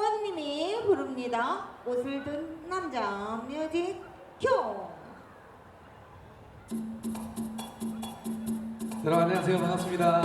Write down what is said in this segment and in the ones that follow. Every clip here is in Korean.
최원님이 부릅니다. 옷을 든 남자 뮤직 큐. 여러분 안녕하세요 반갑습니다.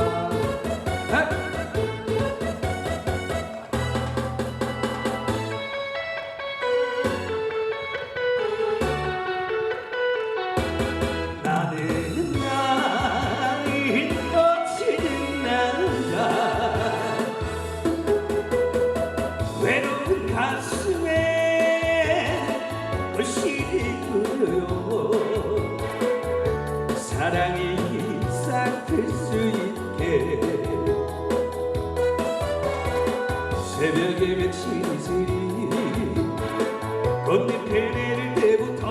새벽에 이슬이 꽃잎에 내릴 때부터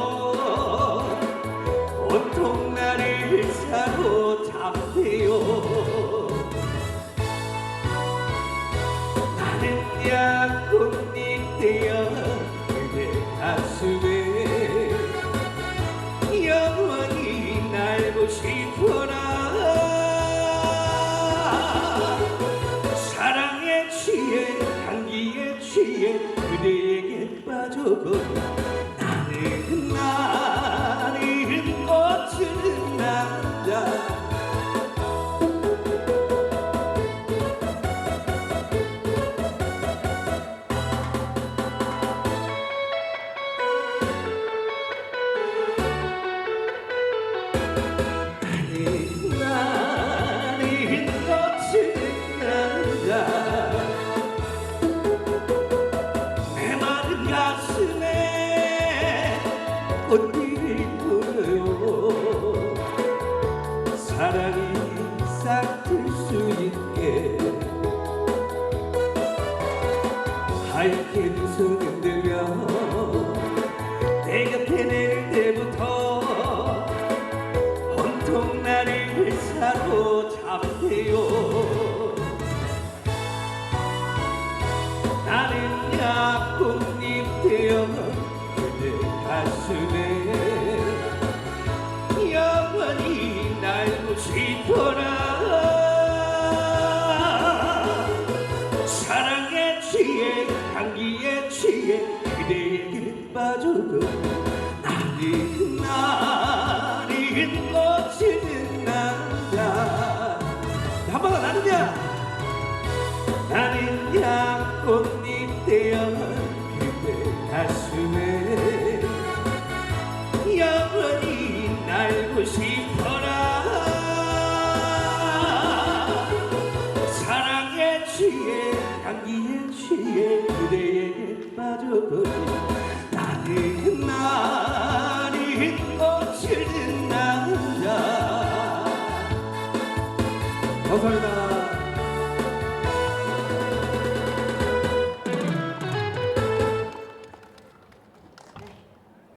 온통 나를 사로잡네요. 나는 약 都不用说话 사랑이 싹틀 수 있게 하얗게 두 손을 들며 내 곁에 내릴 때부터 온통 나를 사로잡네요. 나는 약꽃잎 되어 그대 가슴에 싶어라. 사랑에 취해 향기에 취해 그대에게 빠져도 나는 나는 멋지는 남자. 한번 더 나는야 나는 약꽃잎 되어 취해 향기에 취해 그대에게 빠져버린 나는 나는 꽃을 든 남자 감사합니다.